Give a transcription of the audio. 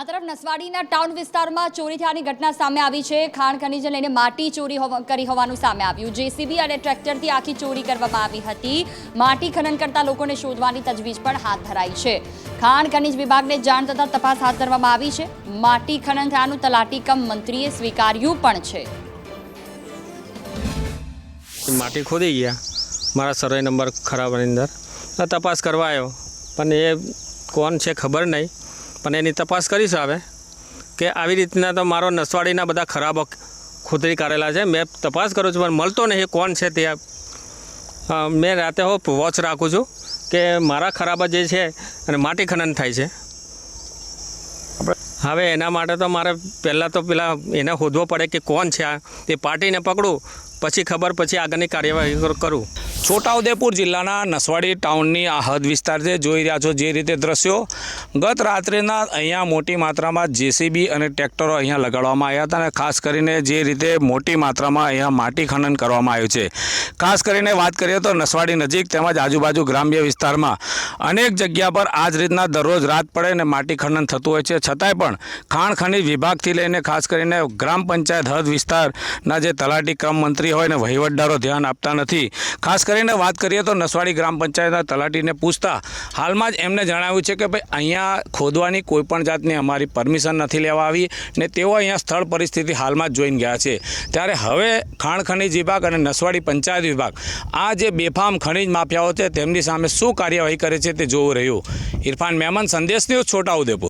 આ તરફ નસવાડીના ટાઉન વિસ્તારમાં ચોરી થયાની ઘટના સામે આવી છે. ખાણ ખનીજને લઈને માટી ચોરી કરી હોવાનું સામે આવ્યું. જેસીબી અને ટ્રેક્ટરથી આખી ચોરી કરવામાં આવી હતી. માટી ખનન કરતા લોકોને શોધવાની તજવીજ પણ હાથ ધરાઈ છે. ખાણ ખનીજ વિભાગને જાણ થતાં તપાસ હાથ ધરવામાં આવી છે. માટી ખનન થયાનું તલાટી કમ મંત્રીએ સ્વીકાર્યું પણ છે. માટી ખોદી ગયા. મારા સર્વે નંબર ખરાબની અંદર. તપાસ કરવા આવ્યો. પણ એ કોણ છે ખબર નહીં. પણ એની તપાસ કરીશ હવે કે આવી રીતના તો મારો નસવાડીના બધા ખરાબ ખોદરી કરેલા છે. મેં તપાસ કરું છું, પણ મળતો નહીં. કોણ છે તે મેં રાતે હો વોચ રાખું છું કે મારા ખરાબ જે છે અને માટી ખનન થાય છે. હવે એના માટે તો મારે પહેલાં તો પેલા એને શોધવો પડે કે કોણ છે આ. તે પાર્ટીને પકડું, પછી ખબર, પછી આગળની કાર્યવાહી કરું. છોટાઉદેપુર જિલ્લાના નસવાડી ટાઉનની આ હદ વિસ્તાર છે. જોઈ રહ્યા છો જે રીતે દ્રશ્યો ગત રાત્રેના અહીંયા મોટી માત્રામાં જેસીબી અને ટ્રેક્ટરો અહીંયા લગાડવામાં આવ્યા હતા અને ખાસ કરીને જે રીતે મોટી માત્રામાં અહીંયા માટી ખનન કરવામાં આવ્યું છે. ખાસ કરીને વાત કરીએ તો નસવાડી નજીક તેમજ આજુબાજુ ગ્રામ્ય વિસ્તારમાં અનેક જગ્યા પર આ જ રીતના દરરોજ રાત પડે અને માટી ખનન થતું હોય છે. છતાંય પણ ખાણ ખનીજ વિભાગથી લઈને ખાસ કરીને ગ્રામ પંચાયત હદ વિસ્તારના જે તલાટી ક્રમ મંત્રી હોય ને વહીવટદારો ધ્યાન આપતા નથી. ખાસ કરીને વાત કરીએ તો નસવાડી ગ્રામ પંચાયતના તલાટીને પૂછતા હાલમાં જ એમને જણાવ્યું છે કે ભાઈ, અહીંયા ખોદવાની કોઈ પણ જાતની અમારી પરમિશન નથી લેવા આવી ને તેઓ અહીંયા સ્થળ પરિસ્થિતિ હાલમાં જ જોઈને ગયા છે. ત્યારે હવે ખાણ ખનીજ વિભાગ અને નસવાડી પંચાયત વિભાગ આ જે બેફામ ખનીજ માફિયાઓ છે તેમની સામે શું કાર્યવાહી કરે છે તે જોવું રહ્યું. ઇરફાન મહેમાન સંદેશ ન્યૂઝ છોટાઉદેપુર